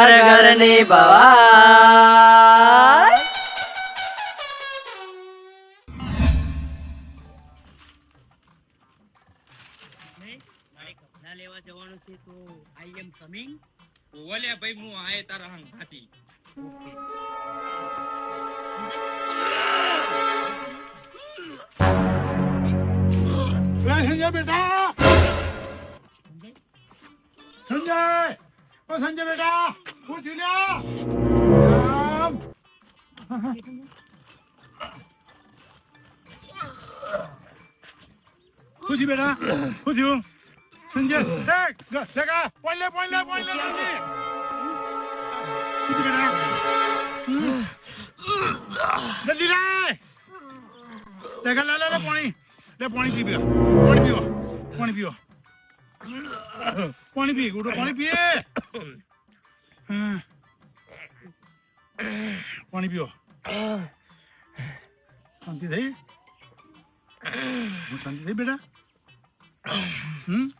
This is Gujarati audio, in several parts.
ઘર ઘરની કપડાં લેવા જવાનું છે તો આઈ એમ કમિંગ ઓલે ભાઈ હું આયે સંજય બેટા! સંજય! સંજય બેટા! હું થયું લ્યા. શું થયું બેટા શું થયું સંજય એ ગ- લેકા પોઈ લે પોઈ લે પોઈ લે જલ્દી શું બેટા? જલ્દી લે લેકા લે લે લે પાણી લે પાણી પી પીવા પાણી પીવા પાણી પીવા પાણી પી ગુડો પાણી પીએ पानी पियो। शांति दे। हाँ, शांति दे बेटा। हम्म।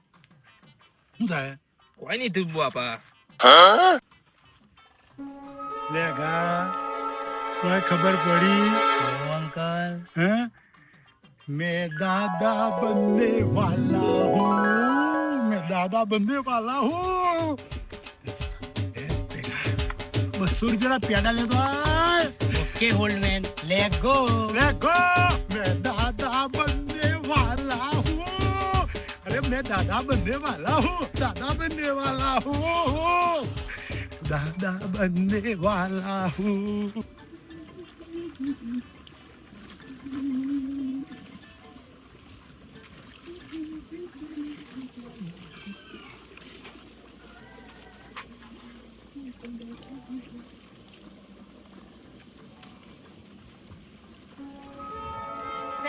है कोई नहीं तू बापा हाँ? लेगा कोई खबर पड़ी? अंकल। हैं? मैं दादा बनने वाला हूँ। मैं दादा बनने वाला हूँ। सुर जरा प्यादा ले दो okay hold man let go let go मैं दादा बनने वाला हूँ। अरे मैं दादा बनने वाला हूँ दादा बनने वाला हूँ। दादा बनने वाला हूँ।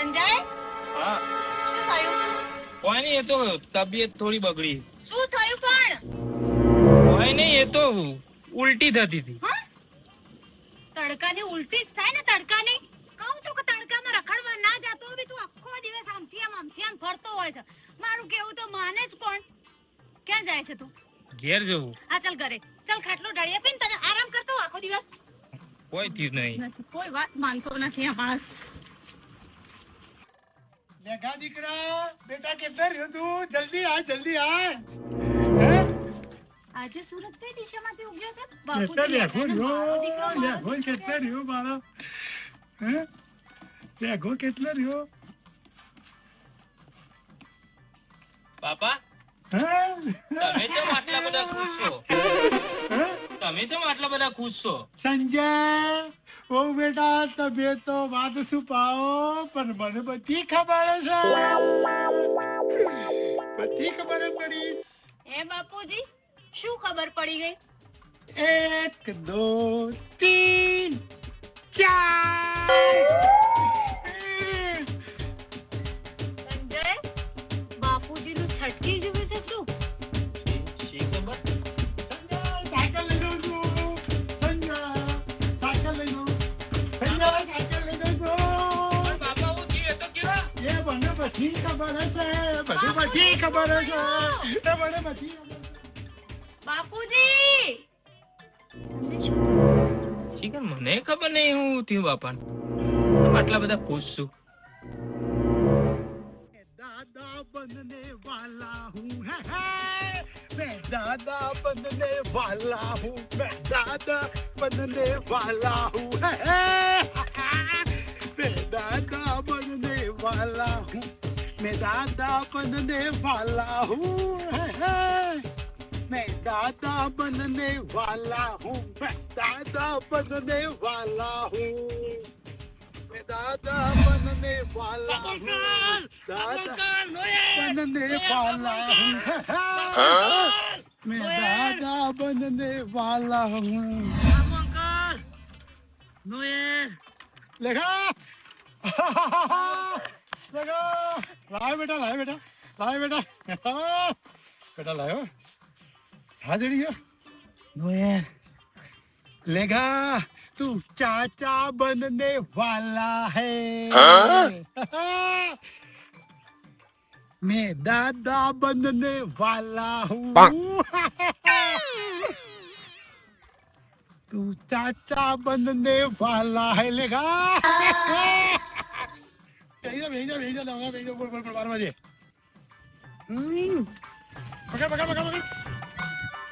સંજય? હા. શું થયું? કોઈ નહીં એ તો તબિયત થોડી બગડી. શું થયું પણ? કોઈ નહીં એ તો ઉલટી થતી હતી. હા? તડકાની ઉલટી જ થાય ને તડકાની. કહું છું કે તડકામાં રખડવા ના જાતો બી તું આખો દિવસ આમથી આમ આમથી આમ ફરતો હોય છે. મારું કેવું તો માને જ કોણ? ક્યાં જાય છે તું? ઘેર જવું. હા ચાલ ઘરે. ચાલ ખાટલો ડાળીએ પીને તને આરામ કરતો આખો દિવસ? કોઈ થયું નહીં. કોઈ વાત માનતો નથી આ માણસ. લેખા દીકરા બેટા કેટલા રહ્યો તું જલ્દી આ જલ્દી આ હે આજે સુરત કઈ દિશામાંથી ઉગ્યો છે કેટલા બાપુજી લેખો મારો દીકરો, રહ્યો મારો લેખો દીકરો. કેટલા રહ્યો મારો હે લેખો કેટલા રહ્યો બાપા હે તમે કેમ આટલા બધા ખુશ છો હે? તમે કેમ આટલા બધા ખુશ છો સંજય ઓ બેટા તમે તો વાત શું પાઓ પણ મને બધી ખબર છે બધી ખબર પડી એ બાપુજી શું ખબર પડી ગઈ एक दो तीन चार बने बची खबर है बने बची खबर है ये बने बची खबर है બાપુજી શી ખબર મને ખબર નહીં હું થયું બાપા આટલા બધા ખુશ છું दादा बनने वाला हूँ है, है मैं दादा बनने वाला हूँ मैं दादा बनने वाला हूँ है, है मैं दादा बनने वाला हूँ मैं दादा बनने वाला हूँ मैं दादा बनने वाला हूँ मैं दादा बनने वाला हूँ मैं दादा बनने वाला हूँ दादा बनने वाला हूँ मैं दादा बनने वाला हूँ लेखा लेखा लाए बेटा लाए बेटा लाए बेटा। बेटा लाए हाँ जड़ी यार लेगा तू चाचा बनने वाला है। मैं दादा बनने वाला हूँ। तू चाचा बनने वाला है लेगा। भेजा भेजा भेजा लगा भेजा बोल बोल बोल बारह बजे हम्म, पकड़ पकड़ पकड़ पकड़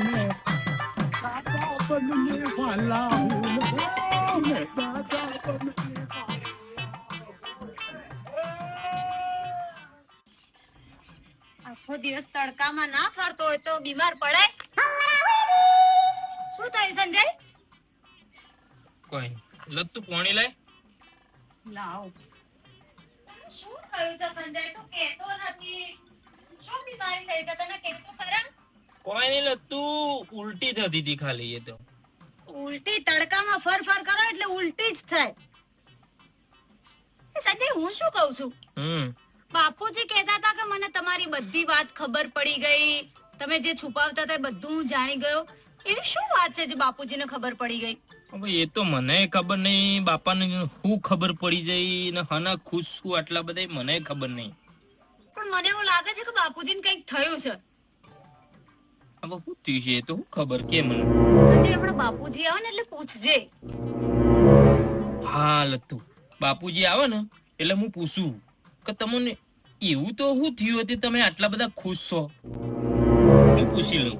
मैं चाचा बनने वाला हूँ मैं चाचा बनने वाला આખો દિવસ તડકામાં ના ફરતો હોય તો બીમાર પડે શું થયું સંજય કોઈ લત તું પોણી લાય. લાવ. શું થયું છે સંજય? તું કહેતો નથી. શું બીમારી થઈ છે? તને કહેતો ખરા? કોઈ નહીં લત્તુ ઉલટી થતી હતી ખાલી એ તો. ઉલટી તડકામાં ફર ફર કરો એટલે ઉલટી જ થાય. સંજય હું શું કહું છું? હમ. બાપુજી કહેતા હતા કે મને તમારી બધી વાત ખબર પડી ગઈ. તમે જે છુપાવતા હતા એ બધું હું જાણી ગયો. એવી શું વાત છે જે બાપુજીને ખબર પડી ગઈ? એ તો મને ખબર નહીં બાપાને શું ખબર પડી જઈ ને હના ખુશ છું આટલા બધા મને ખબર નહીં. પણ મને એવું લાગે છે કે બાપુજીને કંઈક થયું છે. હવે શું થયું છે એ તો ખબર કે મને? સંજય બાપુજી આવે ને એટલે પૂછજે. હા લતું બાપુજી આવે ને એટલે હું પૂછું કે તમને એવું તો શું થયું હતું? તમે આટલા બધા ખુશ છો? હું પૂછી લઉં.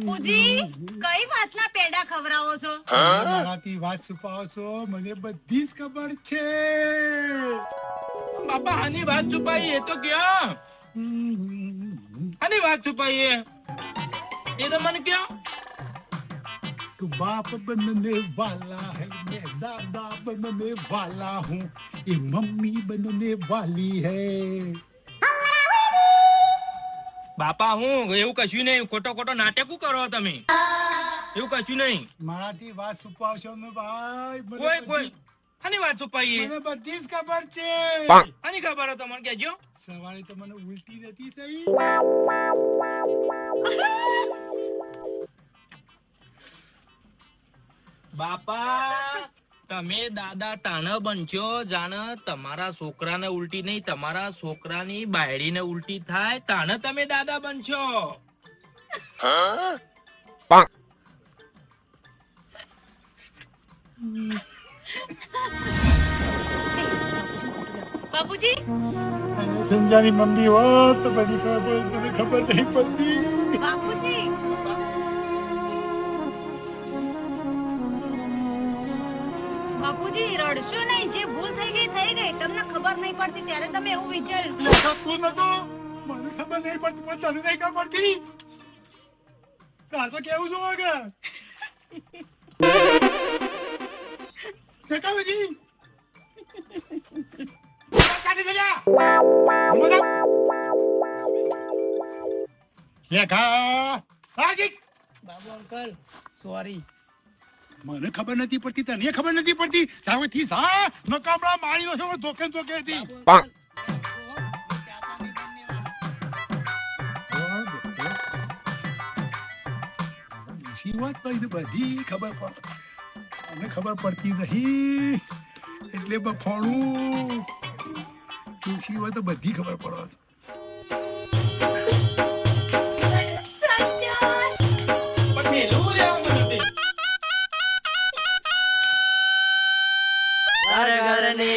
બાપુજી કઈ વાતના પેડા ખવડાવો છો મારાથી વાત છુપાવો છો મને બધી જ ખબર છે બાપા આની વાત છુપાઈ એ તો ક્યાં આની વાત છુપાઈ એ એ તો મને ક્યાં तू बाप बनने वाला है मैं दादा बनने वाला हूँ ये मम्मी बनने वाली है બાપા હું? એવું કશું નહીં. ખોટો ખોટો નાટકું કરો તમે? એવું કશું નહીં. મારાથી વાત છુપાવશો ને ભાઈ? કોઈ બધી- કોઈ. આની વાત છુપાઈ મને બધી જ ખબર છે. આની ખબર હતો તો મને કેજો સવારે તો મને ઉલટી નથી થઈ. બાપા તમે દાદા તાણ બનશો જાણ તમારા છોકરાને ઉલટી નહીં તમારા છોકરાની બાયડીને ઉલટી થાય તાણ તમે દાદા બનશો બાપુજી? સંજાની મમ્મી હોત તો બધી ખબર નહીં પડતી. બાપુજી બાપુજી રડશો નહીં. જે ભૂલ થઈ ગઈ થઈ ગઈ. તમને ખબર નહીં પડતી ત્યારે તમે એવું વિચાર્યું. ખબર નતો મને ખબર નહીં પડતી. પણ તને નહીં ખબર પડતી? તાર તો કેવું છું કે કાકાજી કાઢી દેજા લેખા આગી બાબુ અંકલ સોરી મને ખબર નથી પડતી તને ખબર નથી પડતી? સામેથી સા નકામડા મારી નો છે ધોકે ધોકે હતી વાત તો બધી ખબર પડે મને ખબર પડતી નહીં. એટલે બફાણું. તુલસી હોય તો બધી ખબર પડે.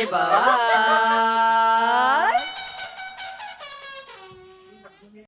ઘર ઘરની બહાર